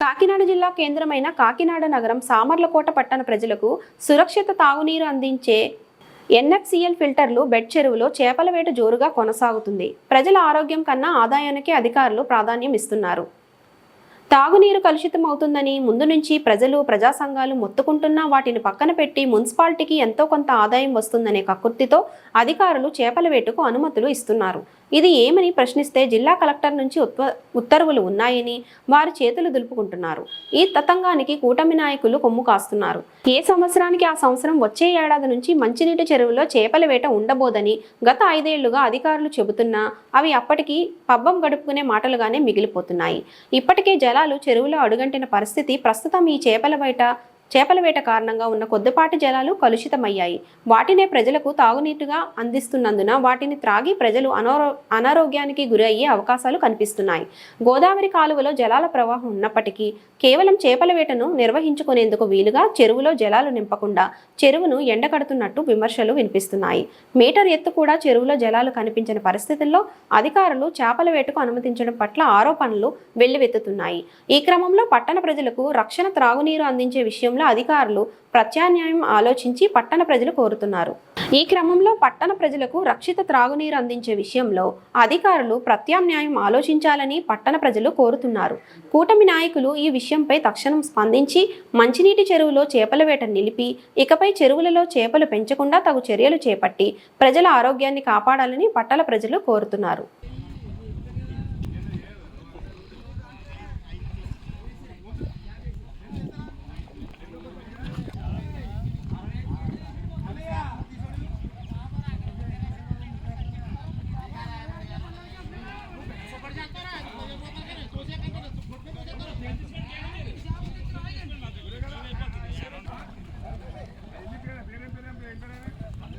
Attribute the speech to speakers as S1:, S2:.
S1: కాకినాడ జిల్లా కేంద్రమైన కాకినాడ నగరం సామర్లకోట పట్టణ ప్రజలకు సురక్షిత తాగునీరు అందించే ఎన్ఎఫ్సిఎల్ ఫిల్టర్లు బెడ్ చెరువులో చేపల వేట జోరుగా కొనసాగుతుంది. ప్రజల ఆరోగ్యం కన్నా ఆదాయానికి అధికారులు ప్రాధాన్యం ఇస్తున్నారు. తాగునీరు కలుషితం అవుతుందని ముందు నుంచి ప్రజలు ప్రజా సంఘాలు మొత్తుకుంటున్నా వాటిని పక్కన పెట్టి మున్సిపాలిటీకి ఎంతో కొంత ఆదాయం వస్తుందనే కక్కుర్తితో అధికారులు చేపల వేటకు అనుమతులు ఇస్తున్నారు. ఇది ఏమని ప్రశ్నిస్తే జిల్లా కలెక్టర్ నుంచి ఉత్వ- ఉత్తర్వులు ఉన్నాయని వారు చేతులు దులుపుకుంటున్నారు. ఈ తతంగానికి కూటమి నాయకులు కొమ్ము కాస్తున్నారు. ఏ సంవత్సరానికి ఆ సంవత్సరం వచ్చే ఏడాది నుంచి మంచినీటి చెరువులో చేపల వేట ఉండబోదని గత ఐదేళ్ళుగా అధికారులు చెబుతున్నా అవి అప్పటికీ పబ్బం గడుపుకునే మాటలుగానే మిగిలిపోతున్నాయి. ఇప్పటికే జలాలు చెరువులో అడుగంటిన పరిస్థితి ప్రస్తుతం ఈ చేపల వేట చేపల వేట కారణంగా ఉన్న కొద్దిపాటి జలాలు కలుషితమయ్యాయి. వాటినే ప్రజలకు తాగునీటుగా అందిస్తున్నందున వాటిని త్రాగి ప్రజలు అనారో అనారోగ్యానికి గురి అయ్యే అవకాశాలు కనిపిస్తున్నాయి. గోదావరి కాలువలో జలాల ప్రవాహం ఉన్నప్పటికీ కేవలం చేపల వేటను నిర్వహించుకునేందుకు వీలుగా చెరువులో జలాలు నింపకుండా చెరువును ఎండకడుతున్నట్టు విమర్శలు వినిపిస్తున్నాయి. మీటర్ ఎత్తు కూడా చెరువులో జలాలు కనిపించిన పరిస్థితుల్లో అధికారులు చేపల వేటకు అనుమతించడం పట్ల ఆరోపణలు వెల్లువెత్తుతున్నాయి. ఈ క్రమంలో పట్టణ ప్రజలకు రక్షణ త్రాగునీరు అందించే విషయంలో అధికారులు ప్రత్యామ్నాయం ఆలోచించి పట్టణ ప్రజలు కోరుతున్నారు. ఈ క్రమంలో పట్టణ ప్రజలకు రక్షిత త్రాగునీరు అందించే విషయంలో అధికారులు ప్రత్యామ్నాయం ఆలోచించాలని పట్టణ ప్రజలు కోరుతున్నారు. కూటమి నాయకులు ఈ విషయంపై తక్షణం స్పందించి మంచినీటి చెరువులో చేపల వేట నిలిపి ఇకపై చెరువులలో చేపలు పెంచకుండా తగు చర్యలు చేపట్టి ప్రజల ఆరోగ్యాన్ని కాపాడాలని పట్టణ ప్రజలు కోరుతున్నారు.